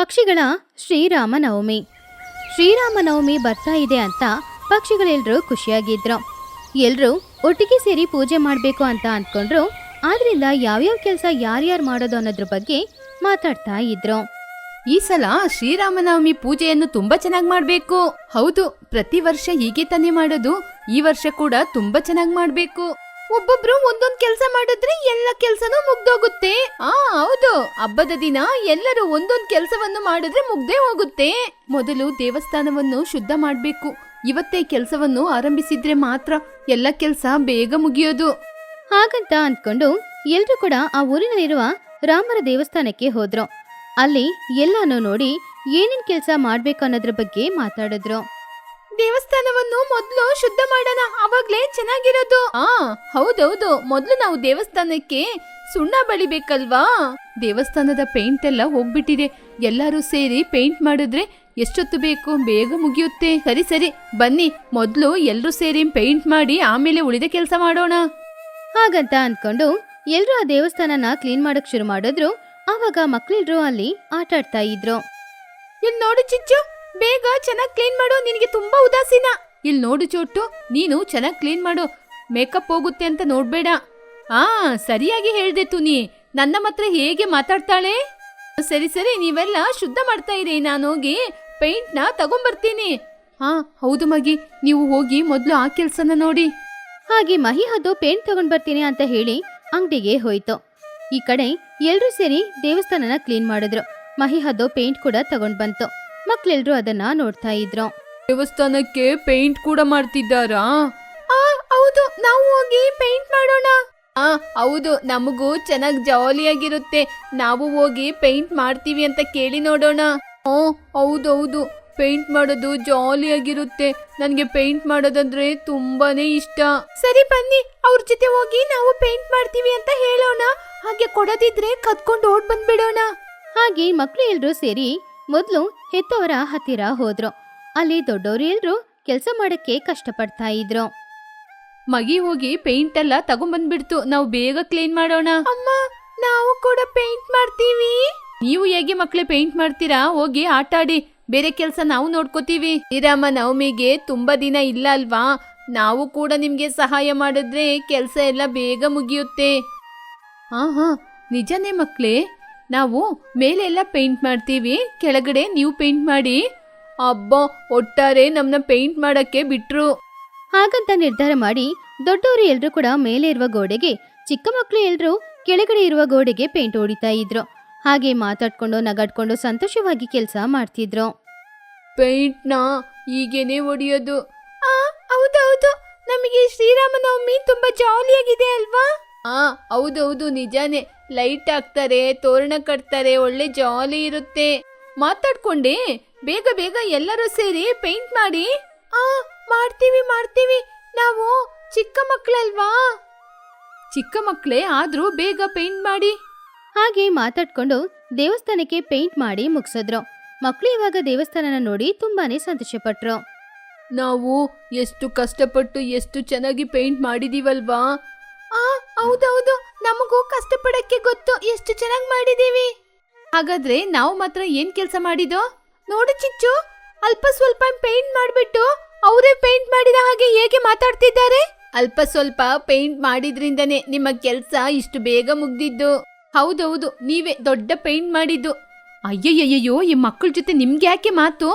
ಪಕ್ಷಿಗಳ ಶ್ರೀರಾಮನವಮಿ ಶ್ರೀರಾಮನವಮಿ ಬರ್ತಾ ಇದೆ ಅಂತ ಪಕ್ಷಿಗಳೆಲ್ಲರೂ ಖುಷಿಯಾಗಿದ್ರು. ಎಲ್ಲರೂ ಒಟ್ಟಿಗೆ ಸೇರಿ ಪೂಜೆ ಮಾಡಬೇಕು ಅಂತ ಅಂದ್ಕೊಂಡ್ರು ಆದ್ರಿಂದ ಯಾವ್ಯಾವ ಕೆಲಸ ಯಾರ್ಯಾರು ಮಾಡೋದು ಅನ್ನೋದ್ರ ಬಗ್ಗೆ ಮಾತಾಡ್ತಾ ಇದ್ರು. ಈ ಸಲ ಶ್ರೀರಾಮನವಮಿ ಪೂಜೆಯನ್ನು ತುಂಬಾ ಚೆನ್ನಾಗಿ ಮಾಡ್ಬೇಕು. ಹೌದು, ಪ್ರತಿ ವರ್ಷ ಹೀಗೆ ತಾನೇ ಮಾಡೋದು. ಈ ವರ್ಷ ಕೂಡ ತುಂಬಾ ಚೆನ್ನಾಗಿ ಮಾಡ್ಬೇಕು. ಒಬ್ಬೊಬ್ರು ಒಂದೊಂದ್ ಕೆಲ್ಸ ಮಾಡಿದ್ರೆ ಎಲ್ಲ ಕೆಲ್ಸನೂ ಮುಗ್ದೋಗುತ್ತೆ. ಆ, ಹೌದು. ಹಬ್ಬದ ದಿನ ಎಲ್ಲರೂ ಒಂದೊಂದ್ ಕೆಲ್ಸವನ್ನು ಮಾಡಿದ್ರೆ ಮುಗ್ದೇ ಹೋಗುತ್ತೆ. ಮೊದಲು ದೇವಸ್ಥಾನವನ್ನು ಶುದ್ಧ ಮಾಡ್ಬೇಕು. ಇವತ್ತೇ ಕೆಲ್ಸವನ್ನು ಆರಂಭಿಸಿದ್ರೆ ಮಾತ್ರ ಎಲ್ಲ ಕೆಲ್ಸ ಬೇಗ ಮುಗಿಯೋದು. ಹಾಗಂತ ಅಂದ್ಕೊಂಡು ಎಲ್ರೂ ಕೂಡ ಆ ಊರಿನಲ್ಲಿರುವ ರಾಮರ ದೇವಸ್ಥಾನಕ್ಕೆ ಹೋದ್ರು. ಅಲ್ಲಿ ಎಲ್ಲಾನು ನೋಡಿ ಏನೇನ್ ಕೆಲಸ ಮಾಡ್ಬೇಕು ಅನ್ನೋದ್ರ ಬಗ್ಗೆ ಮಾತಾಡಿದ್ರು. ದೇವಸ್ಥಾನವನ್ನು ಮೊದಲು ಶುದ್ಧ ಮಾಡೋಣ ಅವಾಗ್ಲೇ ಚೆನ್ನಾಗಿರೋದು. ಆ ಹೌದೌದು. ಮೊದಲು ನಾವು ದೇವಸ್ಥಾನಕ್ಕೆ ಸುಣ್ಣ ಬಳಿಬೇಕಲ್ವಾ? ದೇವಸ್ಥಾನದ ಪೇಂಟ್ ಎಲ್ಲ ಹೋಗ್ಬಿಟ್ಟಿದೆ. ಎಲ್ಲರೂ ಸೇರಿ ಪೇಂಟ್ ಮಾಡಿದ್ರೆ ಎಷ್ಟೊತ್ತು ಬೇಕು? ಬೇಗ ಮುಗಿಯುತ್ತೆ. ಸರಿ ಸರಿ. ಬನ್ನಿ. ಮೊದಲು ಎಲ್ಲರೂ ಸೇರಿ ಪೇಂಟ್ ಮಾಡಿ ಆಮೇಲೆ ಉಳಿದ ಕೆಲಸ ಮಾಡೋಣ. ಹಾಗಂತ ಅನ್ಕೊಂಡು ಎಲ್ರು ಆ ದೇವಸ್ಥಾನನ ಕ್ಲೀನ್ ಮಾಡಕ್ ಶುರು ಮಾಡಿದ್ರು. ಆವಾಗ ಮಕ್ಳೆಲ್ರು ಅಲ್ಲಿ ಆಟ ಆಡ್ತಾ ಇದ್ರು. ಇಲ್ಲಿ ನೋಡಿ ಚಿಚ್ಚು. ಬೇಗ ಚೆನ್ನಾಗಿ ಕ್ಲೀನ್ ಮಾಡು, ನಿನಗೆ ತುಂಬಾ ಉದಾಸೀನ. ಇಲ್ಲಿ ನೋಡು ಚೋಟು, ನೀನು ಚೆನ್ನಾಗಿ ಕ್ಲೀನ್ ಮಾಡು. ಮೇಕಪ್ ಹೋಗುತ್ತೆ ಅಂತ ನೋಡ್ಬೇಡ. ಆ, ಸರಿಯಾಗಿ ಹೇಳ್ದೆ ತುನಿ. ನನ್ನ ಮಾತ್ರ ಹೇಗೆ ಮಾತಾಡ್ತಾಳೆ? ಸರಿ ಸರಿ, ನೀವೆಲ್ಲ ಶುದ್ಧ ಮಾಡ್ತಾ ಇದೆ ನಾನು ಹೋಗಿ ಪೇಂಟ್ನ ತಗೊಂಬರ್ತೀನಿ. ಹಾ, ಹೌದು ಮಗಿ. ನೀವು ಹೋಗಿ ಮೊದ್ಲು ಆ ಕೆಲಸನ ನೋಡಿ. ಹಾಗೆ ಮಹಿ ಹದ್ದು ಪೇಂಟ್ ತಗೊಂಡ್ ಬರ್ತೀನಿ ಅಂತ ಹೇಳಿ ಅಂಗಡಿಗೆ ಹೋಯ್ತು. ಈ ಕಡೆ ಎಲ್ಲರೂ ಸೇರಿ ದೇವಸ್ಥಾನನ ಕ್ಲೀನ್ ಮಾಡಿದ್ರು. ಮಹಿ ಹದ್ದು ಪೇಂಟ್ ಕೂಡ ತಗೊಂಡ್ ಬಂತು ಮಕ್ಳೆಲ್ರೂ ಅದನ್ನ ನೋಡ್ತಾ ಇದ್ರು. ದೇವಸ್ಥಾನಕ್ಕೆ ಪೇಂಟ್ ಕೂಡ ಮಾಡ್ತಿದ್ದಾರಾ? ಆ ಹೌದು. ನಾವು ಹೋಗಿ ಪೇಂಟ್ ಮಾಡೋಣ. ಆ ಹೌದು. ನಮಗೂ ಚೆನ್ನಾಗ್ ಜಾಲಿಯಾಗಿರುತ್ತೆ. ನಾವು ಹೋಗಿ ಪೇಂಟ್ ಮಾಡ್ತೀವಿ ಅಂತ ಕೇಳಿ ನೋಡೋಣ. ಓ ಹೌದೌದು. ಪೇಂಟ್ ಮಾಡೋದು ಜಾಲಿಯಾಗಿರುತ್ತೆ. ನನಗೆ ಪೇಂಟ್ ಮಾಡೋದಂದ್ರೆ ತುಂಬಾನೇ ಇಷ್ಟ. ಸರಿ ಬನ್ನಿ. ಅವ್ರ ಜೊತೆ ಹೋಗಿ ನಾವು ಪೇಂಟ್ ಮಾಡ್ತೀವಿ ಅಂತ ಹೇಳೋಣ. ಹಾಗೆ ಕೊಡದಿದ್ರೆ ಕದ್ಕೊಂಡು ಓಡ್ ಬಂದ್ಬಿಡೋಣ. ಹಾಗೆ ಮಕ್ಳು ಎಲ್ರು ಸೇರಿ ಮೊದ್ಲು ಹೆತ್ತವರ ಹತ್ತಿರ ಹೋದ್ರು. ಅಲ್ಲಿ ದೊಡ್ಡವರು ಎಲ್ರೂ ಕೆಲಸ ಮಾಡಕ್ಕೆ ಕಷ್ಟಪಡ್ತಾ ಇದ್ರು. ಮಗಿ ಹೋಗಿ ಪೇಂಟ್ ಎಲ್ಲ ತಗೊಂಡ್ಬಂದ್ಬಿಡ್ತು ನಾವು ಬೇಗ ಕ್ಲೀನ್ ಮಾಡೋಣ. ಅಮ್ಮ ನಾವು ಕೂಡ ಪೇಂಟ್ ಮಾಡ್ತೀವಿ. ನೀವು ಹೇಗೆ ಮಕ್ಳೇ ಪೇಂಟ್ ಮಾಡ್ತೀರಾ? ಹೋಗಿ ಆಟ ಆಡಿ. ಬೇರೆ ಕೆಲಸ ನಾವು ನೋಡ್ಕೋತೀವಿ. ಶ್ರೀರಾಮ ನವಮಿಗೆ ತುಂಬಾ ದಿನ ಇಲ್ಲ ಅಲ್ವಾ? ನಾವು ಕೂಡ ನಿಮ್ಗೆ ಸಹಾಯ ಮಾಡಿದ್ರೆ ಕೆಲಸ ಎಲ್ಲ ಬೇಗ ಮುಗಿಯುತ್ತೆ. ಹಾ ಹಾ ನಿಜನೇ ಮಕ್ಳೇ. ನಾವು ಮೇಲೆ ಎಲ್ಲ ಪೇಂಟ್ ಮಾಡ್ತೀವಿ ಕೆಳಗಡೆ ನೀವು ಪೇಂಟ್ ಮಾಡಿ. ಅಬ್ಬ ಒಟ್ಟಾರೆ ನಮ್ನ ಪೇಂಟ್ ಮಾಡಕ್ಕೆ ಬಿಟ್ರು. ಹಾಗಂತ ನಿರ್ಧಾರ ಮಾಡಿ ದೊಡ್ಡವರು ಎಲ್ಲರೂ ಕೂಡ ಮೇಲೆ ಇರುವ ಗೋಡೆಗೆ ಚಿಕ್ಕ ಮಕ್ಕಳು ಎಲ್ಲರೂ ಕೆಳಗಡೆ ಇರುವ ಗೋಡೆಗೆ ಪೇಂಟ್ ಹೊಡಿತಾ ಇದ್ರು. ಹಾಗೆ ಮಾತಾಡ್ಕೊಂಡು ನಗಾಡ್ಕೊಂಡು ಸಂತೋಷವಾಗಿ ಕೆಲಸ ಮಾಡ್ತಿದ್ರು. ಪೇಂಟ್ನ ಹೀಗೇನೆ ಹೊಡಿಯೋದು. ಆ ಹೌದೌದು. ನಮಗೆ ಶ್ರೀರಾಮನವಮಿ ತುಂಬಾ ಜಾಲಿಯಾಗಿದೆ ಅಲ್ವಾ? ಆ ಹೌದೌದು ನಿಜಾನೇ. ಲೈಟ್ ಹಾಕ್ತಾರೆ ತೋರಣ ಕಟ್ತಾರೆ ಒಳ್ಳೆ ಜಾಲಿ ಇರುತ್ತೆ. ಮಾತಾಡ್ಕೊಂಡೆ ಬೇಗ ಬೇಗ ಎಲ್ಲರೂ ಸೇರಿ ಪೇಂಟ್ ಮಾಡಿ. ಆ ಮಾಡ್ತೀವಿ ಮಾಡ್ತೀವಿ. ನಾವು ಚಿಕ್ಕ ಮಕ್ಕಳಲ್ವಾ ಚಿಕ್ಕ ಮಕ್ಕಳೇ ಆದ್ರೂ ಬೇಗ ಪೇಂಟ್ ಮಾಡಿ. ಹಾಗೆ ಮಾತಾಡ್ಕೊಂಡು ದೇವಸ್ಥಾನಕ್ಕೆ ಪೇಂಟ್ ಮಾಡಿ ಮುಗಿಸಿದ್ರು. ಮಕ್ಕಳು ಇವಾಗ ದೇವಸ್ಥಾನನ ನೋಡಿ ತುಂಬಾನೇ ಸಂತೋಷಪಟ್ರು. ನಾವು ಎಷ್ಟು ಕಷ್ಟಪಟ್ಟು ಎಷ್ಟು ಚೆನ್ನಾಗಿ ಪೇಂಟ್ ಮಾಡಿದೀವಲ್ವಾ? ಆ, ಹೌದೌದು. ನಮಗೂ ಕಷ್ಟಪಡಕ್ಕೆ ಗೊತ್ತು. ಎಷ್ಟು ಚೆನ್ನಾಗಿ ಮಾಡಿದೀವಿ ಹಾಗಾದ್ರೆ ನಾವು ಮಾತ್ರ ಏನ್ ಕೆಲಸ ಮಾಡಿದೋ ನೋಡು ಚಿಚ್ಚು, ಅಲ್ಪ ಸ್ವಲ್ಪ ಪೇಂಟ್ ಮಾಡ್ಬಿಟ್ಟು ಅವರೇ ಪೇಂಟ್ ಮಾಡಿದ ಹಾಗೆ ಹೇಗೆ ಮಾತಾಡ್ತಿದ್ದಾರೆ? ಅಲ್ಪ ಸ್ವಲ್ಪ ಪೇಂಟ್ ಮಾಡಿದ್ರಿಂದನೇ ನಿಮ್ಮ ಕೆಲ್ಸ ಇಷ್ಟು ಬೇಗ ಮುಗ್ದಿದ್ದು. ಹೌದೌದು, ನೀವೇ ದೊಡ್ಡ ಪೇಂಟ್ ಮಾಡಿದ್ದು. ಅಯ್ಯಯ್ಯಯ್ಯೋ, ಈ ಮಕ್ಕಳ ಜೊತೆ ನಿಮ್ಗೆ ಯಾಕೆ ಮಾತು?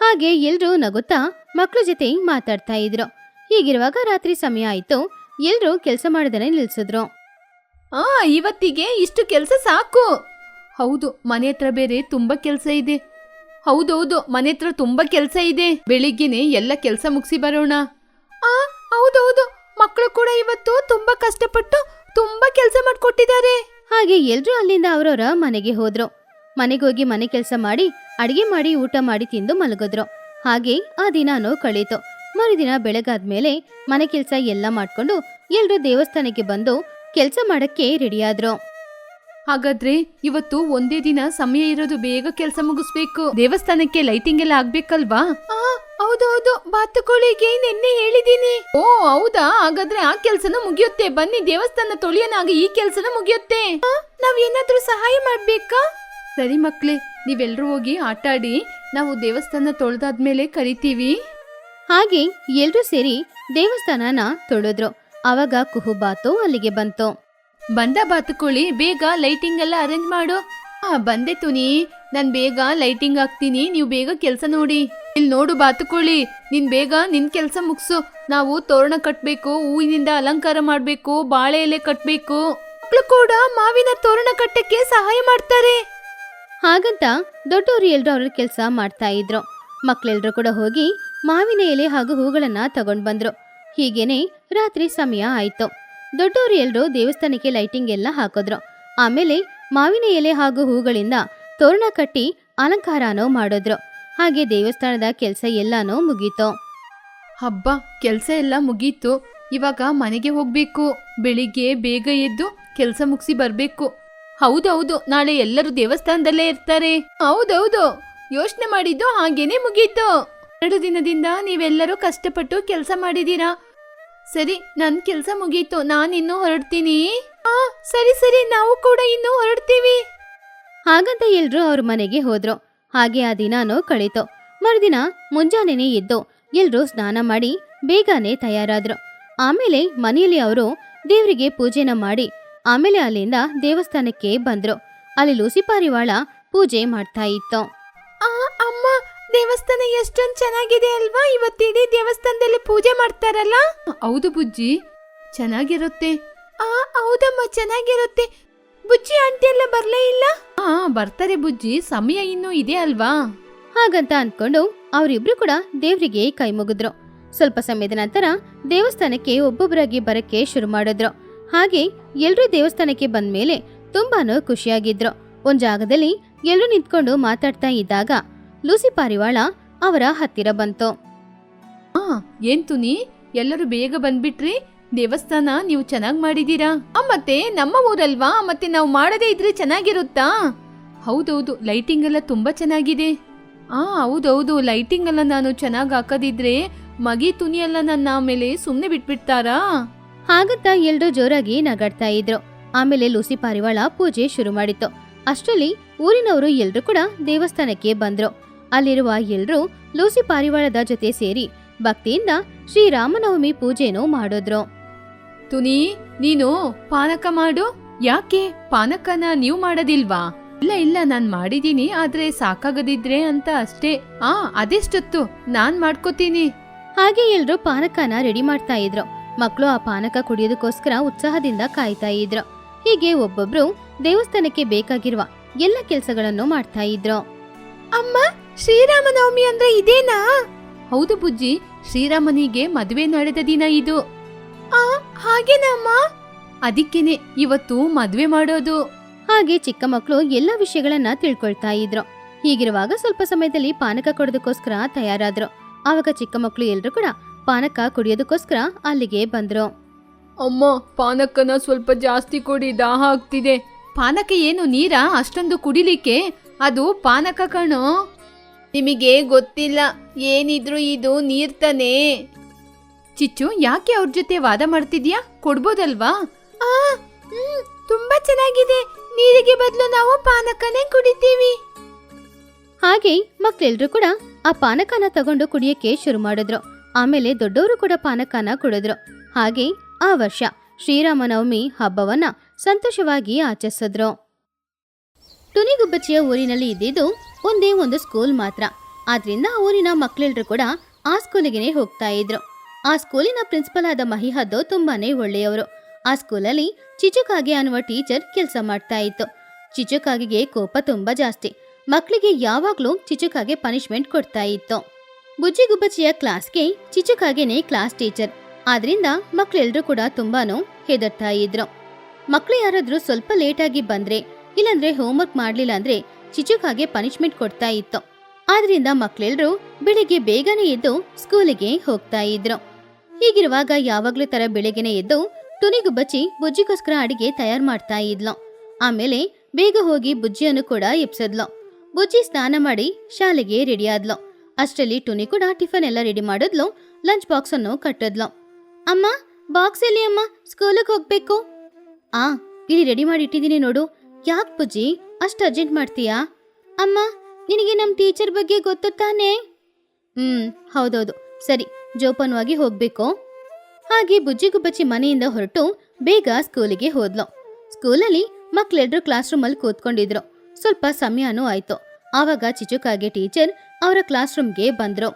ಹಾಗೆ ಎಲ್ಲರೂ ನಗುತ್ತಾ ಮಕ್ಕಳ ಜೊತೆ ಮಾತಾಡ್ತಾ ಇದ್ರು. ಹೀಗಿರುವಾಗ ರಾತ್ರಿ ಸಮಯ ಆಯ್ತು. ಎಲ್ರೂ ಕೆಲಸ ಮಾಡದೇ ನಿಲ್ಸಿದ್ರು. ಆ ಇವತ್ತಿಗೆ ಇಷ್ಟು ಕೆಲಸ ಸಾಕು. ಹೌದು ಮನೆ ಹತ್ರ ಬೇರೆ ತುಂಬಾ ಕೆಲಸ ಇದೆ. ಹೌದೌದು ಮನೆ ಹತ್ರ ತುಂಬಾ ಕೆಲಸ ಇದೆ. ಬೆಳಿಗ್ಗೆನೆ ಎಲ್ಲ ಕೆಲಸ ಮುಗಿಸಿ ಬರೋಣ. ಆ ಹೌದೌದು ಮಕ್ಕಳು ಕೂಡ ಇವತ್ತು ತುಂಬಾ ಕಷ್ಟಪಟ್ಟು ತುಂಬಾ ಕೆಲಸ ಮಾಡಿಕೊಟ್ಟಿದ್ದಾರೆ. ಹಾಗೆ ಎಲ್ಲರೂ ಅಲ್ಲಿಂದ ಅವರವರ ಮನೆಗೆ ಹೋದ್ರು. ಮನೆಗೋಗಿ ಮನೆ ಕೆಲಸ ಮಾಡಿ ಅಡಿಗೆ ಮಾಡಿ ಊಟ ಮಾಡಿ ತಿಂದು ಮಲಗಿದ್ರು. ಹಾಗೆ ಆ ದಿನಾನು ಕಳೀತು. ಮರುದಿನ ಬೆಳಗಾದ್ಮೇಲೆ ಮನೆ ಕೆಲಸ ಎಲ್ಲ ಮಾಡ್ಕೊಂಡು ಎಲ್ರೂ ದೇವಸ್ಥಾನಕ್ಕೆ ಬಂದು ಕೆಲಸ ಮಾಡಕ್ಕೆ ರೆಡಿಯಾದ್ರು. ಹಾಗಾದ್ರೆ ಇವತ್ತು ಒಂದೇ ದಿನ ಸಮಯ ಇರೋದು ಬೇಗ ಕೆಲಸ ಮುಗಿಸ್ಬೇಕು. ದೇವಸ್ಥಾನಕ್ಕೆ ಲೈಟಿಂಗ್ ಎಲ್ಲ ಆಗ್ಬೇಕಲ್ವಾ? ಹೌದೌದು. ಬಾತುಕೋಳಿಗೆ ನಿನ್ನೆ ಹೇಳಿದೀನಿ ಓ ಹೌದಾ? ಹಾಗಾದ್ರೆ ಆ ಕೆಲ್ಸನ ಮುಗಿಯುತ್ತೆ. ಬನ್ನಿ ದೇವಸ್ಥಾನ ತೊಳಿಯನಾಗ ಈ ಕೆಲ್ಸನ ಮುಗಿಯುತ್ತೆ. ನಾವ್ ಏನಾದ್ರೂ ಸಹಾಯ ಮಾಡ್ಬೇಕಾ? ಸರಿ ಮಕ್ಳೇ ನೀವೆಲ್ರೂ ಹೋಗಿ ಆಟಾಡಿ. ನಾವು ದೇವಸ್ಥಾನ ತೊಳೆದಾದ್ಮೇಲೆ ಕರಿತೀವಿ. ಹಾಗೆ ಎಲ್ರೂ ಸೇರಿ ದೇವಸ್ಥಾನನ ತೊಳೆದ್ರು. ಅವಾಗ ಕುಹುಬಾತು ಅಲ್ಲಿಗೆ ಬಂತು. ಬಂದ ಬಾತುಕೋಳಿ ಬೇಗ ಲೈಟಿಂಗ್ ಎಲ್ಲ ಅರೇಂಜ್ ಮಾಡು. ಆ ಬಂದೆ ತುನಿ. ನಾನ್ ಬೇಗ ಲೈಟಿಂಗ್ ಹಾಕ್ತೀನಿ. ನೀವು ಬೇಗ ಕೆಲಸ ನೋಡಿ. ಇಲ್ಲಿ ನೋಡು ಬಾತುಕೋಳಿ ನೀನ್ ಬೇಗ ನಿನ್ ಕೆಲಸ ಮುಗಿಸು. ನಾವು ತೋರಣ ಕಟ್ಬೇಕು ಹೂವಿನಿಂದ ಅಲಂಕಾರ ಮಾಡ್ಬೇಕು ಬಾಳೆ ಎಲೆ ಕಟ್ಬೇಕು. ಮಕ್ಳು ಕೂಡ ಮಾವಿನ ತೋರಣ ಕಟ್ಟಕ್ಕೆ ಸಹಾಯ ಮಾಡ್ತಾರೆ. ಹಾಗಂತ ದೊಡ್ಡವರು ಎಲ್ರು ಅವ್ರ ಕೆಲಸ ಮಾಡ್ತಾ ಇದ್ರು. ಮಕ್ಳೆಲ್ರು ಕೂಡ ಹೋಗಿ ಮಾವಿನ ಎಲೆ ಹಾಗೂ ಹೂಗಳನ್ನ ತಗೊಂಡ್ ಬಂದ್ರು. ಹೀಗೇನೆ ರಾತ್ರಿ ಸಮಯ ಆಯ್ತು. ದೊಡ್ಡವರು ಎಲ್ರು ದೇವಸ್ಥಾನಕ್ಕೆ ಲೈಟಿಂಗ್ ಎಲ್ಲ ಹಾಕಿದ್ರು. ಆಮೇಲೆ ಮಾವಿನ ಎಲೆ ಹಾಗೂ ಹೂಗಳಿಂದ ತೋರಣ ಕಟ್ಟಿ ಅಲಂಕಾರನೋ ಮಾಡಿದ್ರು. ಹಾಗೆ ದೇವಸ್ಥಾನದ ಕೆಲಸ ಎಲ್ಲಾನು ಮುಗೀತು. ಹಬ್ಬ, ಕೆಲಸ ಎಲ್ಲ ಮುಗೀತು. ಇವಾಗ ಮನೆಗೆ ಹೋಗ್ಬೇಕು. ಬೆಳಿಗ್ಗೆ ಬೇಗ ಎದ್ದು ಕೆಲಸ ಮುಗಿಸಿ ಬರ್ಬೇಕು. ಹೌದೌದು ನಾಳೆ ಎಲ್ಲರೂ ದೇವಸ್ಥಾನದಲ್ಲೇ ಇರ್ತಾರೆ. ಹೌದೌದು ಯೋಚನೆ ಮಾಡಿದ್ದು ಹಾಗೇನೆ ಮುಗೀತು. ಎರಡು ದಿನದಿಂದ ನೀವೆಲ್ಲರೂ ಕಷ್ಟಪಟ್ಟು ಕೆಲಸ ಮಾಡಿದೀರಾ ಸರಿ, ನನ್ ಕೆಲಸ ಮುಗೀತು. ನಾನಿನ್ನು ಹೊರಡ್ತೀನಿ. ಆ, ಸರಿ ಸರಿ. ನಾವು ಕೂಡ ಇನ್ನು ಹೊರಡ್ತೀವಿ. ಹಾಗಂತ ಎಲ್ರು ಅವ್ರ ಮನೆಗೆ ಹೋದ್ರು. ಹಾಗೆ ಆ ದಿನಾನು ಕಳೀತು. ಮರುದಿನ ಮುಂಜಾನೆನೆ ಎದ್ದು ಎಲ್ರೂ ಸ್ನಾನ ಮಾಡಿ ಬೇಗನೆ ತಯಾರಾದ್ರು. ಆಮೇಲೆ ಮನೆಯಲ್ಲಿ ಅವರು ದೇವರಿಗೆ ಪೂಜೆನ ಮಾಡಿ ಆಮೇಲೆ ಅಲ್ಲಿಂದ ದೇವಸ್ಥಾನಕ್ಕೆ ಬಂದ್ರು. ಅಲ್ಲಿ ಲೂಸಿ ಪಾರಿವಾಳ ಪೂಜೆ ಮಾಡ್ತಾ ಇತ್ತು. ದೇವಸ್ಥಾನ ಎಷ್ಟೊಂದ್ ಚೆನ್ನಾಗಿದೆ ಅಲ್ವಾ? ಇವತ್ತಿಡೀ ದೇವಸ್ಥಾನದಲ್ಲಿ ಪೂಜೆ ಮಾಡ್ತಾರಲ್ಲ? ಹೌದು ಬುಜ್ಜಿ. ಚೆನ್ನಾಗಿರುತ್ತೆ. ಆ ಹೌದಮ್ಮ ಚೆನ್ನಾಗಿರುತ್ತೆ. ಬುಜ್ಜಿ ಆಂಟಿ ಎಲ್ಲ ಬರ್ಲೇ ಇಲ್ಲ? ಹಾ ಬರ್ತಾರೆ ಬುಜ್ಜಿ. ಸಮಯ ಇನ್ನೂ ಇದೆ ಅಲ್ವಾ? ಹಾಗಂತ ಅನ್ಕೊಂಡು ಅವರಿಬ್ರು ಕೂಡ ದೇವ್ರಿಗೆ ಕೈ ಮುಗಿದ್ರು. ಸ್ವಲ್ಪ ಸಮಯದ ನಂತರ ದೇವಸ್ಥಾನಕ್ಕೆ ಒಬ್ಬೊಬ್ಬರಾಗಿ ಬರಕ್ಕೆ ಶುರು ಮಾಡಿದ್ರು. ಹಾಗೆ ಎಲ್ರೂ ದೇವಸ್ಥಾನಕ್ಕೆ ಬಂದ್ಮೇಲೆ ತುಂಬಾನು ಖುಷಿಯಾಗಿದ್ರು. ಒಂದ್ ಜಾಗದಲ್ಲಿ ಎಲ್ಲರೂ ನಿಂತ್ಕೊಂಡು ಮಾತಾಡ್ತಾ ಇದ್ದಾಗ ಲೂಸಿ ಪಾರಿವಾಳ ಅವರ ಹತ್ತಿರ ಬಂತು. ಆ ಏನ್ ತುನಿ? ಎಲ್ಲರೂ ಬೇಗ ಬಂದ್ಬಿಟ್ರಿ. ದೇವಸ್ಥಾನ ನೀವು ಚೆನ್ನಾಗ್ ಮಾಡಿದೀರಾ ಆ, ಮತ್ತೆ ನಮ್ಮ ಊರಲ್ವಾ? ಮತ್ತೆ ನಾವು ಮಾಡದೇ ಇದ್ರೆ ಚೆನ್ನಾಗಿರುತ್ತಾ? ಹೌದೌದು ಲೈಟಿಂಗ್ ಎಲ್ಲ ತುಂಬಾ ಚೆನ್ನಾಗಿದೆ. ಆ ಹೌದೌದು ಲೈಟಿಂಗ್ ಎಲ್ಲ ನಾನು ಚೆನ್ನಾಗ್ ಹಾಕದಿದ್ರೆ ಮಗಿ ತುನಿ ಎಲ್ಲ ನನ್ನ ಮೇಲೆ ಸುಮ್ನೆ ಬಿಟ್ಬಿಡ್ತಾರಾ? ಹಾಗಂತ ಎಲ್ರೂ ಜೋರಾಗಿ ನಗಾಡ್ತಾ ಇದ್ರು. ಆಮೇಲೆ ಲೂಸಿ ಪಾರಿವಾಳ ಪೂಜೆ ಶುರು ಮಾಡಿತ್ತು. ಅಷ್ಟರಲ್ಲಿ ಊರಿನವರು ಎಲ್ರೂ ಕೂಡ ದೇವಸ್ಥಾನಕ್ಕೆ ಬಂದ್ರು. ಅಲ್ಲಿರುವ ಎಲ್ರೂ ಲೂಸಿ ಪಾರಿವಾಳದ ಜೊತೆ ಸೇರಿ ಭಕ್ತಿಯಿಂದ ಶ್ರೀರಾಮನವಮಿ ಪೂಜೆನೂ ಮಾಡಿದ್ರು. ತುನಿ ನೀನು ಪಾನಕ ಮಾಡು? ಯಾಕೆ? ಪಾನಕನ ನೀವು ಮಾಡೋದಿಲ್ವಾ? ಇಲ್ಲ ಇಲ್ಲ ನಾನ್ ಮಾಡಿದೀನಿ ಆದ್ರೆ ಸಾಕಾಗದಿದ್ರೆ ಅಂತ ಅಷ್ಟೇ. ಆ ಅದೆಷ್ಟೊತ್ತು? ನಾನ್ ಮಾಡ್ಕೋತೀನಿ. ಹಾಗೆ ಎಲ್ರೂ ಪಾನಕನ ರೆಡಿ ಮಾಡ್ತಾ ಇದ್ರು. ಮಕ್ಕಳು ಆ ಪಾನಕ ಕುಡಿಯೋದಕ್ಕೋಸ್ಕರ ಉತ್ಸಾಹದಿಂದ ಕಾಯ್ತಾ ಇದ್ರು. ಹೀಗೆ ಒಬ್ಬೊಬ್ರು ದೇವಸ್ಥಾನಕ್ಕೆ ಬೇಕಾಗಿರುವ ಎಲ್ಲ ಕೆಲಸಗಳನ್ನು ಮಾಡ್ತಾ ಇದ್ರು. ಅಮ್ಮ ಶ್ರೀರಾಮನವಮಿ ಅಂದ್ರೆ ಇದೇನಾ? ಹೌದು ಬುಜ್ಜಿ ಶ್ರೀರಾಮನಿಗೆ ಮದುವೆ ನಡೆದ ದಿನ ಇದು. ಆ ಹಾಗೇನಮ್ಮ ಅದಕ್ಕೇನೆ ಇವತ್ತು ಮದುವೆ ಮಾಡೋದು. ಹಾಗೆ ಚಿಕ್ಕ ಮಕ್ಕಳು ಎಲ್ಲ ವಿಷಯಗಳನ್ನ ತಿಳ್ಕೊಳ್ತಾ ಇದ್ರು. ಹೀಗಿರುವಾಗ ಸ್ವಲ್ಪ ಸಮಯದಲ್ಲಿ ಪಾನಕ ಕೊಡೋದಕ್ಕೋಸ್ಕರ ತಯಾರಾದ್ರು. ಆವಾಗ ಚಿಕ್ಕ ಮಕ್ಕಳು ಎಲ್ರು ಕೂಡ ಪಾನಕ ಕುಡಿಯೋದಕ್ಕೋಸ್ಕರ ಅಲ್ಲಿಗೆ ಬಂದ್ರು. ಅಮ್ಮ ಪಾನಕನ ಸ್ವಲ್ಪ ಜಾಸ್ತಿ ಕೊಡಿ ದಾಹ ಆಗ್ತಿದೆ. ಪಾನಕ ಏನು ನೀರಾ? ಅಷ್ಟೊಂದು ಕುಡಿಲಿಕ್ಕೆ? ಅದು ಪಾನಕ ಕಣೋ? ನಿಮಗೆ ಗೊತ್ತಿಲ್ಲ ಏನಿದ್ರು ಇದು ನೀರ್ ತಾನೇ ಚಿಚ್ಚು ಯಾಕೆ ಅವ್ರ ಜೊತೆ ವಾದ ಮಾಡ್ತಿದ್ಯಾ? ಕೊಡ್ಬೋದಲ್ವಾ? ಆ ಹ್ಮ್ ತುಂಬಾ ಚೆನ್ನಾಗಿದೆ. ನೀರಿಗೆ ಬದಲು ನಾವು ಪಾನಕನೇ ಕುಡಿತೀವಿ. ಹಾಗೆ ಮಕ್ಕಳೆಲ್ಲರೂ ಕೂಡ ಆ ಪಾನಕನ ತಗೊಂಡು ಕುಡಿಯಕ್ಕೆ ಶುರು ಮಾಡಿದ್ರು. ಆಮೇಲೆ ದೊಡ್ಡವರು ಕೂಡ ಪಾನಕನ ಕುಡಿದ್ರು. ಹಾಗೆ ಆ ವರ್ಷ ಶ್ರೀರಾಮನವಮಿ ಹಬ್ಬವನ್ನ ಸಂತೋಷವಾಗಿ ಆಚರಿಸಿದ್ರು. ತುನಿಗುಬ್ಬಚ್ಚಿಯ ಊರಿನಲ್ಲಿ ಇದ್ದಿದ್ದು ಒಂದೇ ಒಂದು ಸ್ಕೂಲ್ ಮಾತ್ರ. ಆದ್ರಿಂದ ಊರಿನ ಮಕ್ಕಳೆಲ್ಲರೂ ಕೂಡ ಆ ಸ್ಕೂಲಿಗೆ ಹೋಗ್ತಾ ಇದ್ರು. ಆ ಸ್ಕೂಲಿನ ಪ್ರಿನ್ಸಿಪಲ್ ಆದ ಮಹಿಹದ್ದು ತುಂಬಾನೇ ಒಳ್ಳೆಯವರು. ಆ ಸ್ಕೂಲಲ್ಲಿ ಚಿಚುಕಾಗೆ ಅನ್ನುವ ಟೀಚರ್ ಕೆಲಸ ಮಾಡ್ತಾ ಇತ್ತು. ಚಿಚುಕಾಗಿಗೆ ಕೋಪ ತುಂಬಾ ಜಾಸ್ತಿ. ಮಕ್ಕಳಿಗೆ ಯಾವಾಗ್ಲೂ ಚಿಚುಕಾಗೆ ಪನಿಷ್ಮೆಂಟ್ ಕೊಡ್ತಾ ಇತ್ತು. ಬುಜ್ಜಿಗುಬ್ಬಚ್ಚಿಯ ಕ್ಲಾಸ್ಗೆ ಚಿಚುಕಾಗೆನೆ ಕ್ಲಾಸ್ ಟೀಚರ್. ಆದ್ರಿಂದ ಮಕ್ಳೆಲ್ರೂ ಕೂಡ ತುಂಬಾನು ಹೆದರ್ತಾ ಇದ್ರು. ಮಕ್ಳು ಯಾರಾದ್ರೂ ಸ್ವಲ್ಪ ಲೇಟಾಗಿ ಬಂದ್ರೆ ಇಲ್ಲಾಂದ್ರೆ ಹೋಮ್ವರ್ಕ್ ಮಾಡಲಿಲ್ಲ ಅಂದ್ರೆ ಚಿಚುಕಾಗೆ ಪನಿಷ್ಮೆಂಟ್ ಕೊಡ್ತಾ ಇತ್ತು. ಆದ್ರಿಂದ ಮಕ್ಕಳೆಲ್ಲರೂ ಬೆಳಿಗ್ಗೆ ಬೇಗನೆ ಎದ್ದು ಸ್ಕೂಲಿಗೆ ಹೋಗ್ತಾ ಇದ್ರು. ಹೀಗಿರುವಾಗ ಯಾವಾಗ್ಲೂ ತರ ಬೆಳಿಗ್ಗೆನೆ ಎದ್ದು ತುನಿಗುಬ್ಬಚ್ಚಿ ಬುಜ್ಜಿಗೋಸ್ಕರ ಅಡಿಗೆ ತಯಾರು ಮಾಡ್ತಾ ಇದ್ಲು. ಆಮೇಲೆ ಬೇಗ ಹೋಗಿ ಬುಜ್ಜಿಯನ್ನು ಕೂಡ ಎಪ್ಸದ್ಲು ಬುಜ್ಜಿ ಸ್ನಾನ ಮಾಡಿ ಶಾಲೆಗೆ ರೆಡಿ ಆದ್ಲು. ಅಷ್ಟರಲ್ಲಿ ಟುನಿ ಕೂಡ ಟಿಫನ್ ಎಲ್ಲ ರೆಡಿ ಮಾಡಿದ್ಲು ಲಂಚ್ ಬಾಕ್ಸ್ ಅನ್ನು ಕಟ್ಟದ್ಲು. ಅಮ್ಮ ಬಾಕ್ಸ್ ಎಲ್ಲಿ ಅಮ್ಮ? ಸ್ಕೂಲಿಗೆ ಹೋಗ್ಬೇಕು? ಆ, ಇಲ್ಲಿ ರೆಡಿ ಮಾಡಿ ಇಟ್ಟಿದ್ದೀನಿ ನೋಡು. ಯಾಕೆ ಬುಜ್ಜಿ ಅಷ್ಟು ಅರ್ಜೆಂಟ್ ಮಾಡ್ತೀಯಾ? ಅಮ್ಮ, ನಿನಗೆ ನಮ್ಮ ಟೀಚರ್ ಬಗ್ಗೆ ಗೊತ್ತು ತಾನೇ? ಹ್ಮ್, ಹೌದೌದು. ಸರಿ, ಜೋಪಾನವಾಗಿ ಹೋಗ್ಬೇಕು. ಹಾಗೆ ಬುಜ್ಜಿ ಗುಬ್ಬಚ್ಚಿ ಮನೆಯಿಂದ ಹೊರಟು ಬೇಗ ಸ್ಕೂಲಿಗೆ ಹೋದ್ಲು. ಸ್ಕೂಲಲ್ಲಿ ಮಕ್ಕಳೆಲ್ಲರೂ ಕ್ಲಾಸ್ ರೂಮಲ್ಲಿ ಕೂತ್ಕೊಂಡಿದ್ರು. ಸ್ವಲ್ಪ ಸಮಯನೂ ಆಯ್ತು. ಆವಾಗ ಚಿಚುಕಾಗೆ ಟೀಚರ್ ಅವರ ಕ್ಲಾಸ್ ರೂಮ್ಗೆ ಬಂದ್ರು.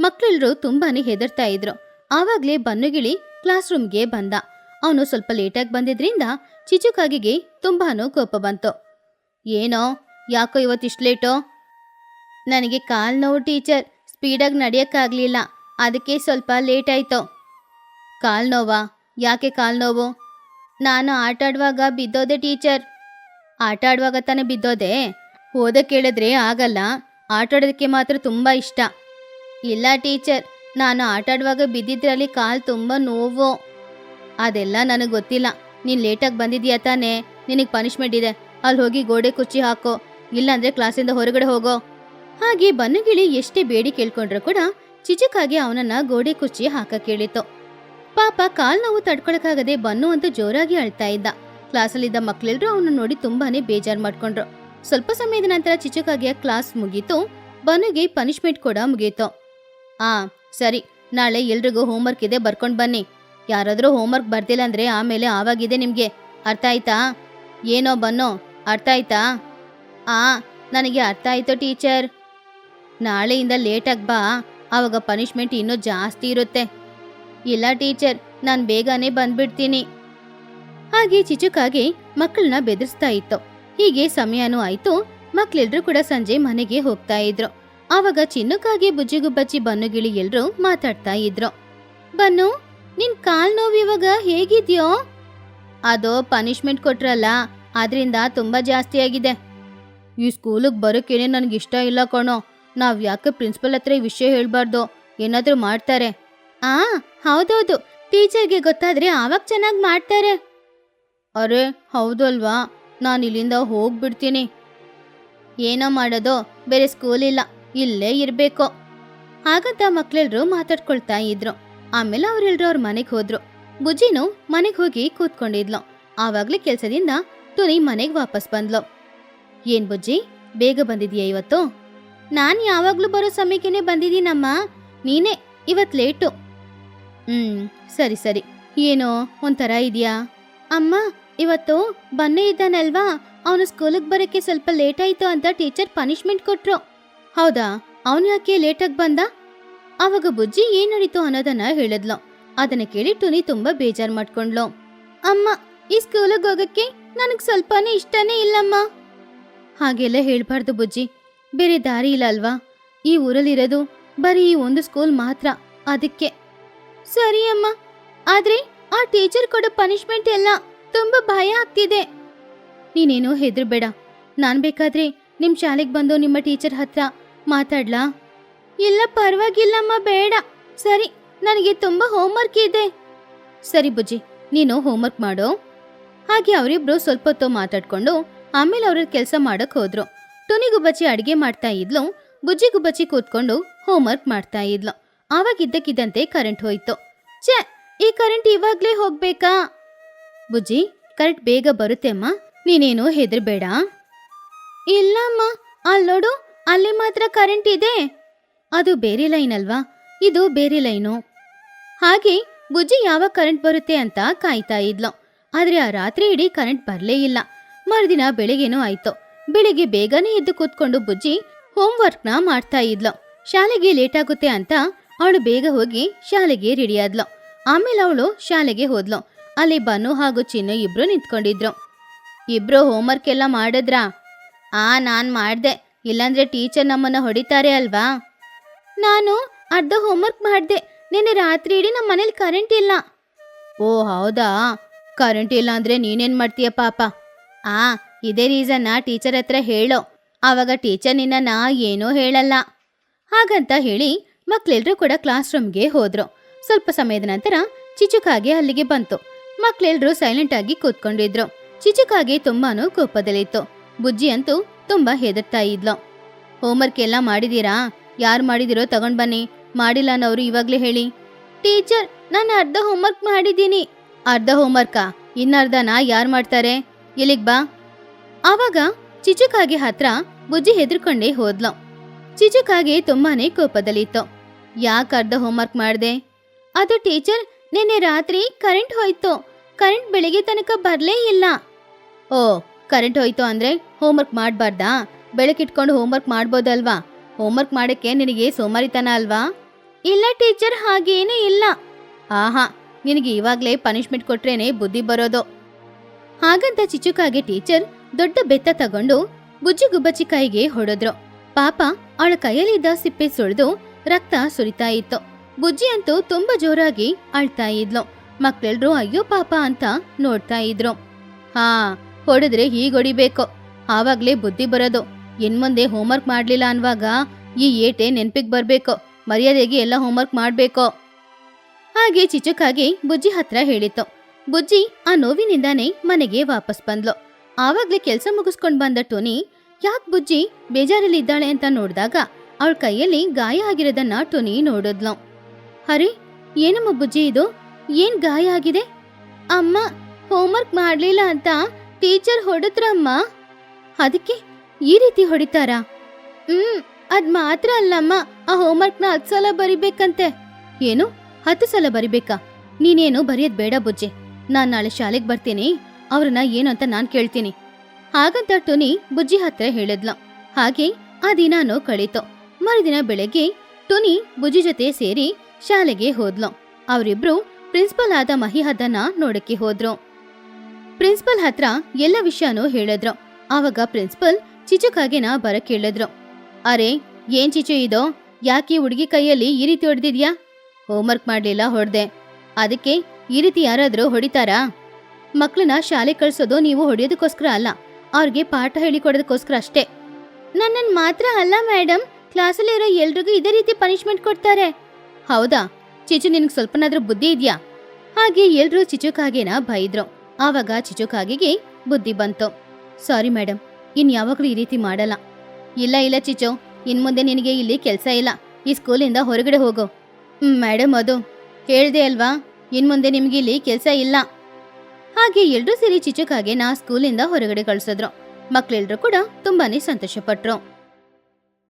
ಮಕ್ಕಳೆಲ್ಲರೂ ತುಂಬಾನೇ ಹೆದರ್ತಾ ಇದ್ರು. ಆವಾಗ್ಲೇ ಬನ್ನುಗಿಳಿ ಕ್ಲಾಸ್ ರೂಮ್ಗೆ ಬಂದ. ಅವನು ಸ್ವಲ್ಪ ಲೇಟಾಗಿ ಬಂದಿದ್ರಿಂದ ಚಿಚುಕಾಗಿಗೆ ತುಂಬಾನು ಕೋಪ ಬಂತು. ಏನೋ, ಯಾಕೋ ಇವತ್ತಿಷ್ಟು ಲೇಟೋ? ನನಗೆ ಕಾಲು ನೋವು, ಟೀಚರ್. ಸ್ಪೀಡಾಗಿ ನಡೆಯೋಕ್ಕಾಗಲಿಲ್ಲ. ಅದಕ್ಕೆ ಸ್ವಲ್ಪ ಲೇಟ್ ಆಯ್ತು ಕಾಲ್ ನೋವಾ? ಯಾಕೆ ಕಾಲು ನೋವು? ನಾನು ಆಟಾಡುವಾಗ ಬಿದ್ದೋದೆ, ಟೀಚರ್. ಆಟ ಆಡುವಾಗ ತಾನೇ ಬಿದ್ದೋದೆ? ಓದಕ್ಕೆ ಕೇಳಿದ್ರೆ ಆಗಲ್ಲ. ಆಟಾಡೋದಕ್ಕೆ ಮಾತ್ರ ತುಂಬ ಇಷ್ಟ. ಇಲ್ಲ, ಟೀಚರ್. ನಾನು ಆಟಾಡುವಾಗ ಬಿದ್ದಿದ್ರಲ್ಲಿ ಕಾಲು ತುಂಬ ನೋವು. ಅದೆಲ್ಲ ನನಗೆ ಗೊತ್ತಿಲ್ಲ. ನೀನ್ ಲೇಟಾಗಿ ಬಂದಿದ್ಯಾ ತಾನೇ? ನಿನಗೆ ಪನಿಷ್ಮೆಂಟ್ ಇದೆ. ಅಲ್ಲಿ ಹೋಗಿ ಗೋಡೆ ಕುಚ್ಚಿ ಹಾಕೋ. ಇಲ್ಲಾಂದ್ರೆ ಕ್ಲಾಸಿಂದ ಹೊರಗಡೆ ಹೋಗೋ. ಹಾಗೆ ಬನ್ನಗಿಳಿ ಎಷ್ಟೇ ಬೇಡಿ ಕೇಳ್ಕೊಂಡ್ರು ಕೂಡ ಚಿಚುಕಾಗಿ ಅವನನ್ನ ಗೋಡೆ ಕುಚ್ಚಿ ಹಾಕ ಕೇಳಿತು ಪಾಪ ಕಾಲ್ ನೋವು ತಡ್ಕೊಳಕಾಗದೆ ಬನ್ನು ಅಂತ ಜೋರಾಗಿ ಅಳ್ತಾ ಇದ್ದ. ಕ್ಲಾಸಲ್ಲಿದ್ದ ಮಕ್ಳೆಲ್ರು ಅವನ ನೋಡಿ ತುಂಬಾನೇ ಬೇಜಾರ್ ಮಾಡ್ಕೊಂಡ್ರು. ಸ್ವಲ್ಪ ಸಮಯದ ನಂತರ ಚಿಚುಕಾಗಿಯ ಕ್ಲಾಸ್ ಮುಗೀತು. ಬನ್ನುಗೆ ಪನಿಷ್ಮೆಂಟ್ ಕೂಡ ಮುಗೀತು. ಆ, ಸರಿ. ನಾಳೆ ಎಲ್ರಿಗೂ ಹೋಮ್ವರ್ಕ್ ಇದೆ, ಬರ್ಕೊಂಡ್ ಬನ್ನಿ. ಯಾರಾದ್ರೂ ಹೋಮ್ವರ್ಕ್ ಬರ್ತಿಲ್ಲ ಅಂದರೆ ಆಮೇಲೆ ಆವಾಗಿದೆ ನಿಮಗೆ ಅರ್ಥ ಆಯ್ತಾ? ಏನೋ ಬನ್ನೋ, ಅರ್ಥ ಆಯ್ತಾ? ಆ, ನನಗೆ ಅರ್ಥ ಆಯ್ತು ಟೀಚರ್. ನಾಳೆಯಿಂದ ಲೇಟಾಗಿ ಬಾ, ಆವಾಗ ಪನಿಷ್ಮೆಂಟ್ ಇನ್ನೂ ಜಾಸ್ತಿ ಇರುತ್ತೆ. ಇಲ್ಲ ಟೀಚರ್, ನಾನು ಬೇಗನೆ ಬಂದ್ಬಿಡ್ತೀನಿ. ಹಾಗೆ ಚಿಚುಕಾಗಿ ಮಕ್ಕಳನ್ನ ಬೆದರಿಸ್ತಾ ಇತ್ತು. ಹೀಗೆ ಸಮಯನೂ ಆಯ್ತು ಮಕ್ಕಳೆಲ್ಲರೂ ಕೂಡ ಸಂಜೆ ಮನೆಗೆ ಹೋಗ್ತಾ ಇದ್ರು. ಆವಾಗ ಚಿನ್ನುಕಾಗಿ ಬುಜ್ಜಿಗುಬ್ಬಚ್ಚಿ ಬನ್ನುಗಿಳಿ ಎಲ್ಲರೂ ಮಾತಾಡ್ತಾ ಇದ್ರು. ಬನ್ನು ನಿನ್ ಕಾಲ್ ನೋವು ಇವಾಗ ಹೇಗಿದ್ಯೋ? ಅದು ಪನಿಷ್ಮೆಂಟ್ ಕೊಟ್ರಲ್ಲ, ಅದರಿಂದ ತುಂಬಾ ಜಾಸ್ತಿ ಆಗಿದೆ. ಈ ಸ್ಕೂಲಿಗೆ ಬರೋಕ್ಕೇನೆ ನನಗೆ ಇಷ್ಟ ಇಲ್ಲ ಕಣೋ. ನಾವ್ ಯಾಕೆ ಪ್ರಿನ್ಸಿಪಲ್ ಹತ್ರ ಈ ವಿಷಯ ಹೇಳ್ಬಾರ್ದು? ಏನಾದ್ರೂ ಮಾಡ್ತಾರೆ. ಆ, ಹೌದೌದು. ಟೀಚರ್ಗೆ ಗೊತ್ತಾದ್ರೆ ಆವಾಗ ಚೆನ್ನಾಗಿ ಮಾಡ್ತಾರೆ. ಅರೆ, ಹೌದಲ್ವಾ? ನಾನು ಇಲ್ಲಿಂದ ಹೋಗ್ಬಿಡ್ತೀನಿ. ಏನೋ ಮಾಡೋದು, ಬೇರೆ ಸ್ಕೂಲ್ ಇಲ್ಲ, ಇಲ್ಲೇ ಇರಬೇಕು. ಹಾಗಂತ ಮಕ್ಳೆಲ್ರು ಮಾತಾಡ್ಕೊಳ್ತಾ ಇದ್ರು. ಆಮೇಲೆ ಅವರೆಲ್ಲರೂ ಅವ್ರ ಮನೆಗೆ ಹೋದ್ರು. ಬುಜ್ಜಿನು ಮನೆಗೆ ಹೋಗಿ ಕೂತ್ಕೊಂಡಿದ್ಲು. ಆವಾಗ್ಲೇ ಕೆಲ್ಸದಿಂದ ತುನಿ ಮನೆಗೆ ವಾಪಸ್ ಬಂದ್ಲು. ಏನ್ ಬುಜ್ಜಿ, ಬೇಗ ಬಂದಿದ್ಯಾ ಇವತ್ತು? ನಾನ್ ಯಾವಾಗ್ಲೂ ಬರೋ ಸಮಯಕ್ಕೇನೆ ಬಂದಿದ್ದೀನಮ್ಮ. ನೀನೇ, ಇವತ್ ಲೇಟು. ಹ್ಮ್, ಸರಿ ಸರಿ. ಏನೋ, ಒಂಥರ ಇದೆಯಾ? ಅಮ್ಮ, ಇವತ್ತು ಬನ್ನೇ ಇದ್ದಾನಲ್ವಾ? ಅವನು ಸ್ಕೂಲಿಗೆ ಬರೋಕ್ಕೆ ಸ್ವಲ್ಪ ಲೇಟ್ ಆಯ್ತು ಅಂತ ಟೀಚರ್ ಪನಿಷ್ಮೆಂಟ್ ಕೊಟ್ರು. ಹೌದಾ? ಅವನು ಯಾಕೆ ಲೇಟಾಗಿ ಬಂದ? ಆವಾಗ ಬುಜ್ಜಿ ಏನ್ ನಡೀತು ಅನ್ನೋದನ್ನ ಹೇಳಿದ್ಲು. ಅದನ್ನ ಕೇಳಿ ಟುನಿ ತುಂಬಾ ಬೇಜಾರ್ ಮಾಡ್ಕೊಂಡ್ಲು. ಅಮ್ಮ, ಈ ಸ್ಕೂಲಿಗೆ ಹೋಗಕ್ಕೆ ನನಗ್ ಸ್ವಲ್ಪನೇ ಇಷ್ಟನೇ ಇಲ್ಲಮ್ಮ. ಹಾಗೆಲ್ಲ ಹೇಳ್ಬಾರ್ದು ಬುಜ್ಜಿ. ಬೇರೆ ದಾರಿ ಇಲ್ಲ ಅಲ್ವಾ? ಈ ಊರಲ್ಲಿರೋದು ಬರೀ ಈ ಒಂದು ಸ್ಕೂಲ್ ಮಾತ್ರ. ಅದಕ್ಕೆ. ಸರಿ ಅಮ್ಮ. ಆದ್ರೆ ಆ ಟೀಚರ್ ಕೊಡೋ ಪನಿಷ್ಮೆಂಟ್ ಎಲ್ಲ ತುಂಬಾ ಭಯ ಆಗ್ತಿದೆ. ನೀನೇನು ಹೆದ್ರಬೇಡ. ನಾನ್ ಬೇಕಾದ್ರೆ ನಿಮ್ ಶಾಲೆಗೆ ಬಂದು ನಿಮ್ಮ ಟೀಚರ್ ಹತ್ರ ಮಾತಾಡ್ಲಾ? ಇಲ್ಲ, ಪರವಾಗಿಲ್ಲಮ್ಮ, ಬೇಡ. ಸರಿ, ನನಗೆ ತುಂಬಾ ಹೋಮ್ವರ್ಕ್ ಇದೆ. ಸರಿ ಬುಜ್ಜಿ, ನೀನು ಹೋಮ್ವರ್ಕ್ ಮಾಡು. ಹಾಗೆ ಅವರಿಬ್ರು ಸ್ವಲ್ಪ ಹೊತ್ತು ಮಾತಾಡ್ಕೊಂಡು ಆಮೇಲೆ ಅವ್ರ ಕೆಲಸ ಮಾಡಕ್ ಹೋದ್ರು. ಟುನಿ ಗುಬ್ಬಚ್ಚಿ ಅಡಿಗೆ ಮಾಡ್ತಾ ಇದ್ಲು. ಬುಜ್ಜಿ ಗುಬ್ಬಚ್ಚಿ ಕೂತ್ಕೊಂಡು ಹೋಮ್ವರ್ಕ್ ಮಾಡ್ತಾ ಇದ್ಲು. ಆವಾಗ ಇದ್ದಕ್ಕಿದ್ದಂತೆ ಕರೆಂಟ್ ಹೋಯ್ತು. ಛೆ, ಈ ಕರೆಂಟ್ ಇವಾಗ್ಲೇ ಹೋಗ್ಬೇಕಾ? ಬುಜ್ಜಿ ಕರೆಂಟ್ ಬೇಗ ಬರುತ್ತೆ ಅಮ್ಮ. ನೀನೇನು ಹೆದರ್ಬೇಡ. ಇಲ್ಲಮ್ಮ, ಅಲ್ಲಿ ನೋಡು, ಅಲ್ಲಿ ಮಾತ್ರ ಕರೆಂಟ್ ಇದೆ. ಅದು ಬೇರೆ ಲೈನ್ ಅಲ್ವಾ? ಇದು ಬೇರೆ ಲೈನು. ಹಾಗೆ ಬುಜ್ಜಿ ಯಾವಾಗ ಕರೆಂಟ್ ಬರುತ್ತೆ ಅಂತ ಕಾಯ್ತಾ ಇದ್ಲು. ಆದ್ರೆ ಆ ರಾತ್ರಿ ಇಡೀ ಕರೆಂಟ್ ಬರಲೇ ಇಲ್ಲ. ಮರುದಿನ ಬೆಳಿಗ್ಗೆನೂ ಆಯ್ತು. ಬೆಳಿಗ್ಗೆ ಬೇಗನೆ ಎದ್ದು ಕೂತ್ಕೊಂಡು ಬುಜ್ಜಿ ಹೋಮ್ವರ್ಕ್ನ ಮಾಡ್ತಾ ಇದ್ಲು. ಶಾಲೆಗೆ ಲೇಟ್ ಆಗುತ್ತೆ ಅಂತ ಅವಳು ಬೇಗ ಹೋಗಿ ಶಾಲೆಗೆ ರೆಡಿ ಆದ್ಲು. ಆಮೇಲೆ ಅವಳು ಶಾಲೆಗೆ ಹೋದ್ಲು. ಅಲ್ಲಿ ಬನ್ನು ಹಾಗೂ ಚಿನ್ನು ಇಬ್ರು ನಿಂತ್ಕೊಂಡಿದ್ರು. ಇಬ್ರು ಹೋಮ್ವರ್ಕ್ ಎಲ್ಲ ಮಾಡಿದ್ರಾ? ಆ, ನಾನ್ ಮಾಡ್ದೆ. ಇಲ್ಲಾಂದ್ರೆ ಟೀಚರ್ ನಮ್ಮನ್ನ ಹೊಡಿತಾರೆ ಅಲ್ವಾ? ನಾನು ಅರ್ಧ ಹೋಮ್ವರ್ಕ್ ಮಾಡ್ದೆ. ನಿನ್ನೆ ರಾತ್ರಿ ಇಡೀ ನಮ್ಮ ಮನೇಲಿ ಕರೆಂಟ್ ಇಲ್ಲ. ಓ, ಹೌದಾ? ಕರೆಂಟ್ ಇಲ್ಲ ಅಂದ್ರೆ ನೀನೇನ್ ಮಾಡ್ತೀಯ ಪಾಪ? ಆ, ಇದೇ ರೀಸನ್ನ ಟೀಚರ್ ಹತ್ರ ಹೇಳೋ. ಆವಾಗ ಟೀಚರ್ ನಿನ್ನನ್ನ ಏನೂ ಹೇಳಲ್ಲ. ಹಾಗಂತ ಹೇಳಿ ಮಕ್ಕಳೆಲ್ಲರೂ ಕೂಡ ಕ್ಲಾಸ್ ರೂಮ್ಗೆ ಹೋದ್ರು. ಸ್ವಲ್ಪ ಸಮಯದ ನಂತರ ಚಿಚುಕಾಗೆ ಅಲ್ಲಿಗೆ ಬಂತು. ಮಕ್ಕಳೆಲ್ಲರೂ ಸೈಲೆಂಟ್ ಆಗಿ ಕೂತ್ಕೊಂಡಿದ್ರು. ಚಿಚುಕಾಗೆ ತುಂಬಾನು ಕೋಪದಲ್ಲಿತ್ತು. ಬುಜ್ಜಿ ಅಂತೂ ತುಂಬಾ ಹೆದರ್ತಾ ಇದ್ಲು. ಹೋಮ್ವರ್ಕ್ ಎಲ್ಲ ಮಾಡಿದೀರಾ? ಯಾರು ಮಾಡಿದಿರೋ ತಗೊಂಡ್ ಬನ್ನಿ. ಮಾಡಿಲ್ಲ ಅನ್ನೋರು ಇವಾಗ್ಲೇ ಹೇಳಿ, ಟೀಚರ್, ನಾನು ಅರ್ಧ ಹೋಮ್ವರ್ಕ್ ಮಾಡಿದ್ದೀನಿ. ಅರ್ಧ ಹೋಮ್ವರ್ಕಾ ಇನ್ನರ್ಧನ ಯಾರು ಮಾಡ್ತಾರೆ? ಎಲ್ಲಿಗ್ ಬಾ? ಆವಾಗ ಚಿಚುಕಾಗೆ ಹತ್ರ ಬುಜ್ಜಿ ಹೆದರ್ಕೊಂಡೇ ಹೋದ್ಲು. ಚಿಚುಕಾಗೆ ತುಂಬಾನೇ ಕೋಪದಲ್ಲಿತ್ತು. ಯಾಕೆ ಅರ್ಧ ಹೋಮ್ವರ್ಕ್ ಮಾಡ್ದೆ? ಅದು ಟೀಚರ್, ನಿನ್ನೆ ರಾತ್ರಿ ಕರೆಂಟ್ ಹೋಯ್ತು. ಕರೆಂಟ್ ಬೆಳಿಗ್ಗೆ ತನಕ ಬರ್ಲೇ ಇಲ್ಲ. ಓ ಕರೆಂಟ್ ಹೋಯ್ತು ಅಂದ್ರೆ ಹೋಮ್ವರ್ಕ್ ಮಾಡಬಾರ್ದಾ? ಬೆಳಕಿಟ್ಕೊಂಡು ಹೋಮ್ವರ್ಕ್ ಮಾಡ್ಬೋದಲ್ವಾ? ಹೋಮ್ವರ್ಕ್ ಮಾಡಕ್ಕೆ ನಿನಗೆ ಸೋಮಾರಿತನ ಅಲ್ವಾ? ಇಲ್ಲ ಟೀಚರ್, ಹಾಗೇನೇ ಇಲ್ಲ. ಆಹಾ, ನಿನಗೆ ಇವಾಗ್ಲೇ ಪನಿಷ್ಮೆಂಟ್ ಕೊಟ್ರೇನೆ ಬುದ್ಧಿ ಬರೋದು. ಹಾಗಂತ ಚಿಚುಕಾಗೆ ಟೀಚರ್ ದೊಡ್ಡ ಬೆತ್ತ ತಗೊಂಡು ಬುಜ್ಜಿ ಗುಬ್ಬಚ್ಚಿ ಕೈಗೆ ಹೊಡೆದ್ರು. ಪಾಪ, ಅವಳ ಕೈಯಲ್ಲಿದ್ದ ಸಿಪ್ಪೆ ಸುಳಿದು ರಕ್ತ ಸುರಿತಾ ಇತ್ತು. ಬುಜ್ಜಿ ಅಂತೂ ತುಂಬಾ ಜೋರಾಗಿ ಅಳ್ತಾ ಇದ್ಲು. ಮಕ್ಳೆಲ್ರೂ ಅಯ್ಯೋ ಪಾಪ ಅಂತ ನೋಡ್ತಾ ಇದ್ರು. ಹಾ, ಹೊಡೆದ್ರೆ ಹೀಗೊಡಿಬೇಕು ಆವಾಗ್ಲೇ ಬುದ್ಧಿ ಬರೋದು. ಇನ್ಮುಂದೆ ಹೋಮ್ವರ್ಕ್ ಮಾಡ್ಲಿಲ್ಲ ಅನ್ವಾಗ ಈ ಏಟೆ ನೆನ್ಪಿಗ್ ಬರ್ಬೇಕು, ಮರ್ಯಾದೆಗೆ ಎಲ್ಲ ಹೋಮ್ವರ್ಕ್ ಮಾಡಬೇಕು. ಹಾಗೆ ಚಿಚುಕಾಗಿ ಬುಜ್ಜಿ ಹತ್ರ ಹೇಳಿತ್ತು. ಬುಜ್ಜಿ ಆ ನೋವಿನಿಂದಾನೇ ಮನೆಗೆ ವಾಪಸ್ ಬಂದ್ಲು. ಆವಾಗ್ಲೇ ಕೆಲಸ ಮುಗಿಸ್ಕೊಂಡ್ ಬಂದ ಟೋನಿ, ಯಾಕ್ ಬುಜ್ಜಿ ಬೇಜಾರಲ್ಲಿದ್ದಾಳೆ ಅಂತ ನೋಡಿದಾಗ ಅವಳ ಕೈಯಲ್ಲಿ ಗಾಯ ಆಗಿರೋದನ್ನ ಟೋನಿ ನೋಡಿದ್ಲು. ಹರಿ, ಏನಮ್ಮ ಬುಜ್ಜಿ ಇದು? ಏನ್ ಗಾಯ ಆಗಿದೆ? ಅಮ್ಮ ಹೋಮ್ವರ್ಕ್ ಮಾಡ್ಲಿಲ್ಲ ಅಂತ ಟೀಚರ್ ಹೊಡೆದ್ರಮ್ಮ? ಅದಕ್ಕೆ ಈ ರೀತಿ ಹೊಡಿತಾರ? ಹ್ಮ್, ಅದ್ ಮಾತ್ರ ಅಲ್ಲಮ್ಮ. ಆ ಹೋಮ್ವರ್ಕ್ನ ಹತ್ತು ಸಲ ಬರಿಬೇಕಂತೆ. ಏನು? ಹತ್ತು ಸಲ ಬರಿಬೇಕಾ? ನೀನೇನು ಬರೆಯೋದ್ ಬೇಡ ಬುಜ್ಜಿ. ನಾನ್ ನಾಳೆ ಶಾಲೆಗೆ ಬರ್ತೀನಿ. ಅವ್ರನ್ನ ಏನು ಅಂತ ನಾನ್ ಕೇಳ್ತೀನಿ. ಹಾಗಂತ ಟುನಿ ಬುಜ್ಜಿ ಹತ್ರ ಹೇಳಿದ್ಲ. ಹಾಗೆ ಆ ದಿನಾನು ಕಳೀತು. ಮರುದಿನ ಬೆಳಗ್ಗೆ ಟುನಿ ಬುಜ್ಜಿ ಜೊತೆ ಸೇರಿ ಶಾಲೆಗೆ ಹೋದ್ಲು. ಅವರಿಬ್ರು ಪ್ರಿನ್ಸಿಪಲ್ ಆದ ಮಹಿಹದ್ದನ್ನ ನೋಡಕ್ಕೆ ಹೋದ್ರು. ಪ್ರಿನ್ಸಿಪಲ್ ಹತ್ರ ಎಲ್ಲ ವಿಷಯನೂ ಹೇಳಿದ್ರು. ಆವಾಗ ಪ್ರಿನ್ಸಿಪಲ್ ಚಿಚುಕಾಗೆನ ಬರ ಕೇಳಿದ್ರು ಅರೆ, ಏನ್ ಚಿಚು ಇದೋ? ಯಾಕೆ ಹುಡುಗಿ ಕೈಯಲ್ಲಿ ಈ ರೀತಿ ಹೊಡೆದಿದ್ಯಾ ಹೋಮ್ವರ್ಕ್ ಮಾಡ್ಲಿಲ್ಲ ಹೊಡೆದೆ. ಅದಕ್ಕೆ ಈ ರೀತಿ ಯಾರಾದ್ರೂ ಹೊಡಿತಾರಾ? ಮಕ್ಕಳನ್ನ ಶಾಲೆ ಕಳ್ಸೋದು ನೀವು ಹೊಡೆಯೋದಕ್ಕೋಸ್ಕರ ಅಲ್ಲ, ಅವ್ರಿಗೆ ಪಾಠ ಹೇಳಿಕೊಡೋದಕ್ಕೋಸ್ಕರ ಅಷ್ಟೇ. ನನ್ನನ್ ಮಾತ್ರ ಅಲ್ಲ ಮೇಡಮ್ ಕ್ಲಾಸಲ್ಲಿರೋ ಎಲ್ರಿಗೂ ಇದೇ ರೀತಿ ಪನಿಷ್ಮೆಂಟ್ ಕೊಡ್ತಾರೆ. ಹೌದಾ? ಚಿಚು ನಿನ್ಗೆ ಸ್ವಲ್ಪನಾದ್ರೂ ಬುದ್ಧಿ ಇದ್ಯಾ? ಹಾಗೆ ಎಲ್ರೂ ಚಿಚುಕಾಗೆನ ಬೈದ್ರು. ಆವಾಗ ಚಿಚುಕಾಗಿಗೆ ಬುದ್ಧಿ ಬಂತು. ಸಾರಿ ಮೇಡಮ್ ಇನ್ ಯಾವಾಗಲೂ ಈ ರೀತಿ ಮಾಡಲ್ಲ. ಇಲ್ಲ ಇಲ್ಲ ಚಿಚೋ, ಇನ್ ಮುಂದೆ ನಿನಗೆ ಇಲ್ಲಿ ಕೆಲಸ ಇಲ್ಲ. ಈ ಸ್ಕೂಲಿಂದ ಹೊರಗಡೆ ಹೋಗು. ಮೇಡಮ್ ಅದು. ಹೇಳ್ದೆ ಅಲ್ವಾ? ಇನ್ ಮುಂದೆ ನಿಮ್ಗೆ ಇಲ್ಲಿ ಕೆಲಸ ಇಲ್ಲ. ಹಾಗೆ ಎಲ್ರೂ ಸೇರಿ ಚಿಚುಕಾಗೆ ನಾ ಸ್ಕೂಲಿಂದ ಹೊರಗಡೆ ಕಳ್ಸಿದ್ರು. ಮಕ್ಳೆಲ್ರೂ ಕೂಡ ತುಂಬಾನೇ ಸಂತೋಷ ಪಟ್ರು